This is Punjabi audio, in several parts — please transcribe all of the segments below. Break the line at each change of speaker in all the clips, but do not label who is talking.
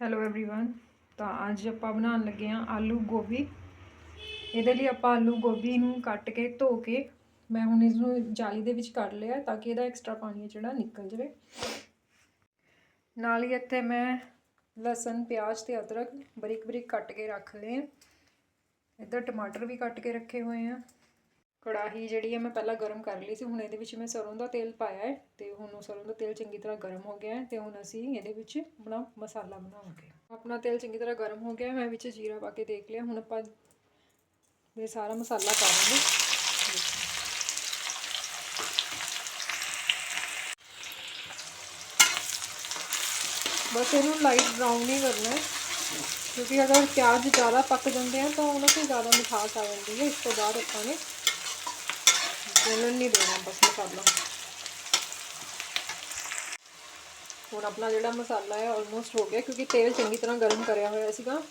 ਹੈਲੋ एवरीवन ਤਾਂ ਅੱਜ ਆਪਾਂ ਬਣਾਉਣ ਲੱਗੇ ਹਾਂ ਆਲੂ ਗੋਭੀ ਇਹਦੇ ਲਈ ਆਪਾਂ ਆਲੂ ਗੋਭੀ ਨੂੰ ਕੱਟ ਕੇ ਧੋ ਕੇ ਮੈਂ ਹੁਣ ਇਸ ਨੂੰ ਜਾਲੀ ਦੇ ਵਿੱਚ ਕੱਢ ਲਿਆ ਤਾਂ ਕਿ ਇਹਦਾ ਐਕਸਟਰਾ ਪਾਣੀ ਹੈ ਜਿਹੜਾ ਨਿਕਲ ਜਾਵੇ ਨਾਲ ਹੀ ਇੱਥੇ ਮੈਂ ਲਸਣ ਪਿਆਜ਼ ਤੇ ਅਦਰਕ ਬਰੀਕ ਬਰੀਕ ਕੱਟ ਕੇ ਰੱਖ ਲਏ ਇੱਧਰ ਟਮਾਟਰ ਵੀ ਕੱਟ ਕੇ ਰੱਖੇ ਹੋਏ ਆ ਕੜਾਹੀ ਜਿਹੜੀ ਹੈ ਮੈਂ ਪਹਿਲਾਂ ਗਰਮ ਕਰ ਲਈ ਸੀ, ਹੁਣ ਇਹਦੇ ਵਿੱਚ ਮੈਂ ਸਰੋਂ ਦਾ ਤੇਲ ਪਾਇਆ ਹੈ ਤੇ ਹੁਣ ਉਹ ਸਰੋਂ ਦਾ ਤੇਲ ਚੰਗੀ ਤਰ੍ਹਾਂ ਗਰਮ ਹੋ ਗਿਆ ਹੈ ਤੇ ਹੁਣ ਅਸੀਂ ਇਹਦੇ ਵਿੱਚ ਆਪਣਾ ਮਸਾਲਾ ਬਣਾਵਾਂਗੇ। ਆਪਣਾ ਤੇਲ ਚੰਗੀ ਤਰ੍ਹਾਂ ਗਰਮ ਹੋ ਗਿਆ, ਮੈਂ ਵਿੱਚ ਜੀਰਾ ਪਾ ਕੇ ਦੇਖ ਲਿਆ, ਹੁਣ ਆਪਾਂ ਇਹ ਸਾਰਾ ਮਸਾਲਾ ਪਾਵਾਂਗੇ। ਬਸ ਇਹਨੂੰ ਲਾਈਟ ਬਰਾਊਨ ਨਹੀਂ ਕਰਨਾ ਹੈ, ਕਿਉਂਕਿ ਅਗਰ ਪਿਆਜ਼ ਜ਼ਿਆਦਾ ਪੱਕ ਜਾਂਦੇ ਆ ਤਾਂ ਉਹਨਾਂ ਤੋਂ ਜ਼ਿਆਦਾ ਮਿਠਾਸ ਆ ਜਾਂਦੀ ਹੈ, ਇਸ ਤੋਂ ਬਾਅਦ ਆਪਾਂ ਨੇ ਜਲਨ ਨਹੀਂ ਦੇਣਾ, ਬਸ ਮਸਾਲਾ ਹੁਣ ਆਪਣਾ ਜਿਹੜਾ ਮਸਾਲਾ ਹੈ ਆਲਮੋਸਟ ਹੋ ਗਿਆ, ਕਿਉਂਕਿ ਤੇਲ ਚੰਗੀ ਤਰ੍ਹਾਂ ਗਰਮ ਕਰਿਆ ਹੋਇਆ ਸੀਗਾ।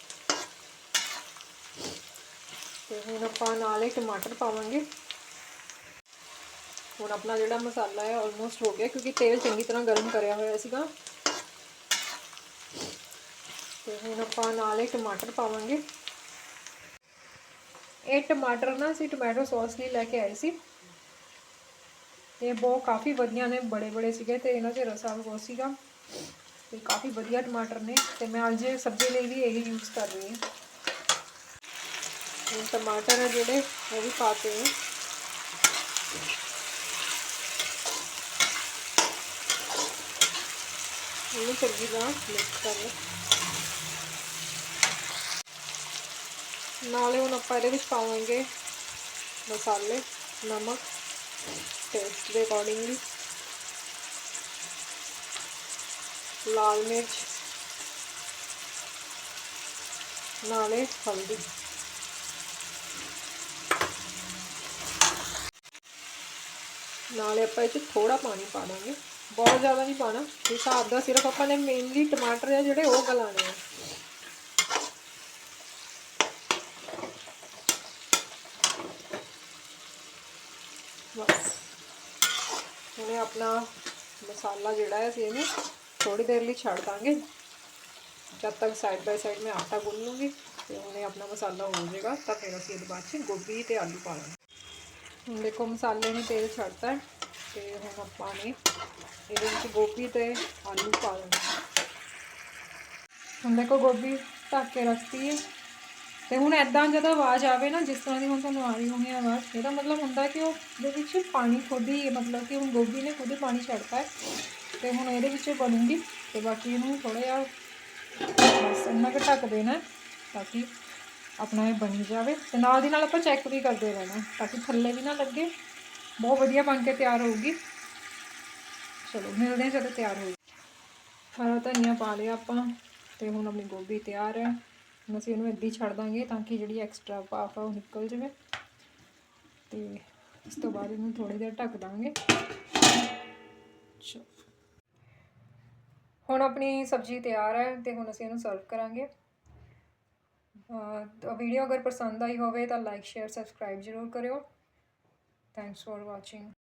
ਤੇ ਹੁਣ ਆਪਾਂ ਨਾਲੇ ਟਮਾਟਰ ਪਾਵਾਂਗੇ। ਹੁਣ ਆਪਣਾ ਜਿਹੜਾ ਮਸਾਲਾ ਹੈ ਆਲਮੋਸਟ ਹੋ ਗਿਆ, ਕਿਉਂਕਿ ਤੇਲ ਚੰਗੀ ਤਰ੍ਹਾਂ ਗਰਮ ਕਰਿਆ ਹੋਇਆ ਸੀਗਾ। ਤੇ ਹੁਣ ਆਪਾਂ ਨਾਲ ਹੀ ਟਮਾਟਰ ਪਾਵਾਂਗੇ। ਇਹ ਟਮਾਟਰ ਨਾ ਅਸੀਂ ਟੋਮੈਟੋ ਸੌਸ ਲਈ ਲੈ ਕੇ ਆਏ ਸੀ। ਤੇ ਬਹੁਤ ਕਾਫੀ ਵਧੀਆ ਨੇ, ਬੜੇ ਬੜੇ ਸੀਗੇ ਤੇ ਇਹਨਾਂ 'ਚ ਰਸਾ ਬਹੁਤ ਸੀਗਾ। ਤੇ ਕਾਫੀ ਵਧੀਆ ਟਮਾਟਰ ਨੇ ਤੇ ਮੈਂ ਅੱਜ ਸਬਜ਼ੀ ਲਈ ਵੀ ਇਹੀ ਯੂਜ਼ ਕਰ ਰਹੀ ਹਾਂ। ਹੁਣ ਟਮਾਟਰ ਹੈ ਜਿਹੜੇ, ਉਹ ਵੀ ਪਾਤੇ हैं ਇਹਨੂੰ ਚੰਗੀ ਤਰ੍ਹਾਂ ਮਿਕਸ ਕਰ ਲਓ। ਨਾਲੇ ਹੁਣ ਆਪਾਂ ਇਹਦੇ ਵਿੱਚ ਪਾਵਾਂਗੇ ਮਸਾਲੇ, ਨਮਕ। ਟੇਸਟ ਦੇ ਅਕੋਰਡਿੰਗਲੀ ਲਾਲ ਮਿਰਚ, ਨਾਲੇ ਹਲਦੀ। ਨਾਲੇ ਆਪਾਂ ਇਹ ਚ ਥੋੜਾ ਪਾਣੀ ਪਾ ਦਾਂਗੇ। ਬਹੁਤ ਜ਼ਿਆਦਾ ਨਹੀਂ ਪਾਣਾ ਹਿਸਾਬ ਦਾ ਸਿਰਫ ਆਪਾਂ ਨੇ ਮੇਨਲੀ ਟਮਾਟਰ ਆ ਜਿਹੜੇ ਉਹ ਗਲਾਣੇ ਆ। ਬਸ ਹੁਣ ਆਪਣਾ ਮਸਾਲਾ ਜਿਹੜਾ ਹੈ ਅਸੀਂ ਇਹਨੂੰ ਥੋੜੀ ਦੇਰ ਲਈ ਛੱਡ ਦਾਂਗੇ ਜਦ ਤੱਕ ਸਾਈਡ ਬਾਈ ਸਾਈਡ ਮੈਂ ਆਟਾ ਗੁੰਨ ਲੂੰਗੀ ਤੇ ਹੁਣ ਇਹ ਆਪਣਾ ਮਸਾਲਾ ਹੋ ਜਾਏਗਾ ਤਾਂ ਫਿਰ ਅਸੀਂ ਇਹਦੇ ਬਾਅਦ ਚ ਗੋਭੀ ਤੇ ਆਲੂ ਪਾ ਲਾਂਗੇ ਹੁਣ ਦੇਖੋ ਮਸਾਲੇ ਨੇ ਤੇਲ ਛੱਡਤਾ ਹੈ ਤੇ ਹੁਣ ਆਪਾਂ ਨੇ ਇਹਦੇ ਵਿੱਚ ਗੋਭੀ ਤੇ ਆਲੂ ਪਾ ਲੈਣੇ ਤੇ ਹੁਣ ਐਦਾਂ ਜਦੋਂ ਆਵਾਜ਼ ਆਵੇ ਨਾ, ਜਿਸ ਤਰ੍ਹਾਂ ਦੀ ਹੁਣ ਤੁਹਾਨੂੰ ਆ ਰਹੀ ਹੋਣੀ ਆਵਾਜ਼, ਇਹਦਾ ਮਤਲਬ ਹੁੰਦਾ ਕਿ ਉਹ ਦੇ ਵਿੱਚ ਪਾਣੀ ਖੁਦ ਹੀ, ਮਤਲਬ ਕਿ ਹੁਣ ਗੋਭੀ ਨੇ ਖੁਦ ਹੀ ਪਾਣੀ ਛੱਡਤਾ ਹੈ ਤੇ ਹੁਣ ਇਹਦੇ ਵਿੱਚ ਬਣੂਗੀ ਤੇ ਬਾਕੀ ਇਹਨੂੰ ਥੋੜਾ ਜਿਹਾ ਬਸ ਇੰਨਾ ਕੁ ਢੱਕ ਦੇਣਾ ਤਾਂ ਕਿ ਆਪਣਾ ਇਹ ਬਣੀ ਜਾਵੇ ਤੇ ਨਾਲ ਦੀ ਨਾਲ ਆਪਾਂ ਚੈੱਕ ਵੀ ਕਰਦੇ ਰਹਿਣਾ ਤਾਂ ਕਿ ਥੱਲੇ ਵੀ ਨਾ ਲੱਗੇ। ਬਹੁਤ ਵਧੀਆ ਬਣ ਕੇ ਤਿਆਰ ਹੋਊਗੀ। ਚਲੋ, ਮਿਲਦੇ ਹਾਂ ਜਦੋਂ ਤਿਆਰ ਹੋਈ ਹਰਾ ਧਨੀਆ ਪਾ ਲਿਆ ਆਪਾਂ ਤੇ ਹੁਣ ਆਪਣੀ ਗੋਭੀ ਤਿਆਰ ਹੈ। ਹੁਣ ਅਸੀਂ ਇਹਨੂੰ ਇੱਦਾਂ ਹੀ ਛੱਡ ਦਾਂਗੇ ਤਾਂ ਕਿ ਜਿਹੜੀ ਐਕਸਟਰਾ ਭਾਫ ਆ ਉਹ ਨਿਕਲ ਜਾਵੇ। ਤੇ ਇਸ ਤੋਂ ਬਾਅਦ ਇਹਨੂੰ ਥੋੜੀ ਦੇਰ ਢੱਕ ਦਾਂਗੇ। ਚਲੋ। ਹੁਣ ਆਪਣੀ ਸਬਜ਼ੀ ਤਿਆਰ ਹੈ ਤੇ ਹੁਣ ਅਸੀਂ ਇਹਨੂੰ ਸਰਵ ਕਰਾਂਗੇ। ਵੀਡੀਓ ਅਗਰ ਪਸੰਦ ਆਈ ਹੋਵੇ ਤਾਂ ਲਾਈਕ ਸ਼ੇਅਰ ਸਬਸਕ੍ਰਾਈਬ ਜ਼ਰੂਰ ਕਰਿਓ। Thanks for watching